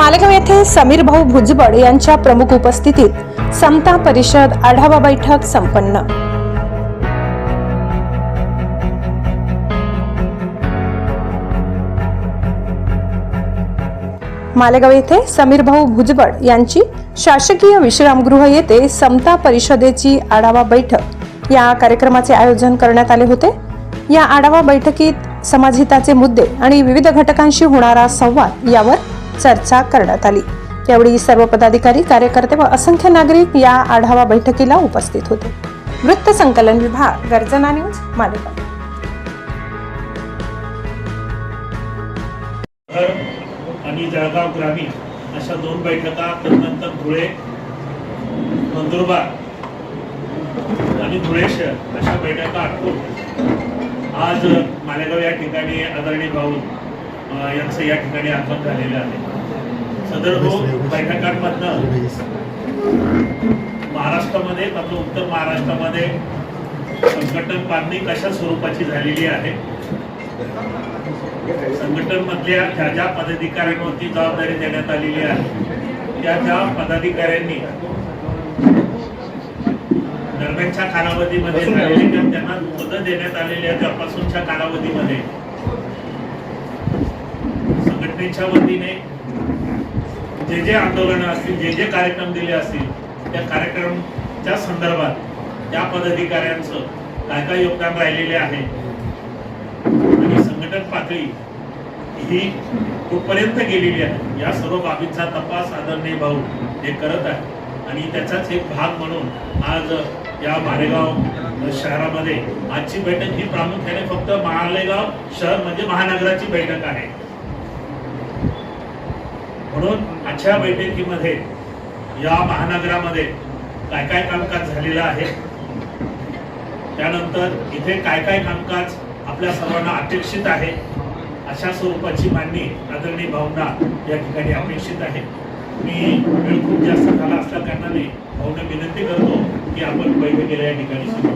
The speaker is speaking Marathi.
मालेगाव येथे समीर भाऊ भुजबळ यांच्या प्रमुख उपस्थितीत समता परिषद आढावा बैठक संपन्न. मालेगाव येथे समीर भाऊ भुजबळ यांची शासकीय विश्रामगृह येथे समता परिषदेची आढावा बैठक. या कार्यक्रमाचे आयोजन करण्यात आले होते. या आढावा बैठकीत समाजहिताचे मुद्दे आणि विविध घटकांशी होणारा संवाद यावर चर्चा करण्यात आली. यावेळी सर्व पदाधिकारी कार्यकर्ते व असंख्य नागरिक या आढावा बैठकीला उपस्थित होते. वृत्त संकलन विभाग गर्जना न्यूज मालिका आणि जळगाव ग्रामीण अशा दोन बैठका तदनंतर धुळे नंदुरबार आणि धुळे शहर अशा बैठका आटून आज मालेगाव या ठिकाणी आदरणीय भाऊ यांचं या ठिकाणी आगमन झालेलं आहे. सदर महाराष्ट्रामध्ये मात्र उत्तर महाराष्ट्रामध्ये संघटन बांधणी कशा स्वरूपाची झालेली आहे? संघटन मधल्या ज्या ज्या पदाधिकाऱ्यांवरती जबाबदारी देण्यात आलेली आहे त्या त्या पदाधिकाऱ्यांनी दरम्यानच्या कालावधीमध्ये झालेली किंवा त्यांना पद देण्यात आलेल्या त्यापासूनच्या कालावधीमध्ये. संघटनेच्या वतीने जे जे आंदोलन असतील जे जे कार्यक्रम दिले असतील त्या कार्यक्रमच्या संदर्भात त्या पदाधिकाऱ्यांचं काय काय योगदान राहिलेले आहे? आणि संघटन पातळी ही कुठपर्यंत गेलेली आहे? या सर्व बाबींचा तपास आदरणीय भाऊ हे करत आहे आणि त्याचाच एक भाग म्हणून आज या मालेगाव शहरामध्ये आजची बैठक ही प्रामुख्याने फक्त मालेगाव शहर म्हणजे महानगराची बैठक आहे. म्हणून आजच्या बैठकीमध्ये या महानगरामध्ये काय काय कामकाज झालेलं आहे? त्यानंतर इथे काय काय कामकाज आपल्या सर्वांना अपेक्षित आहे? अशा स्वरूपाची मांडणी आदरणीय भावना या ठिकाणी अपेक्षित आहे. मी वेळ खूप जास्त झाला असल्या कारणाने भावना विनंती करतो की आपण बैठकीला या ठिकाणी सुरू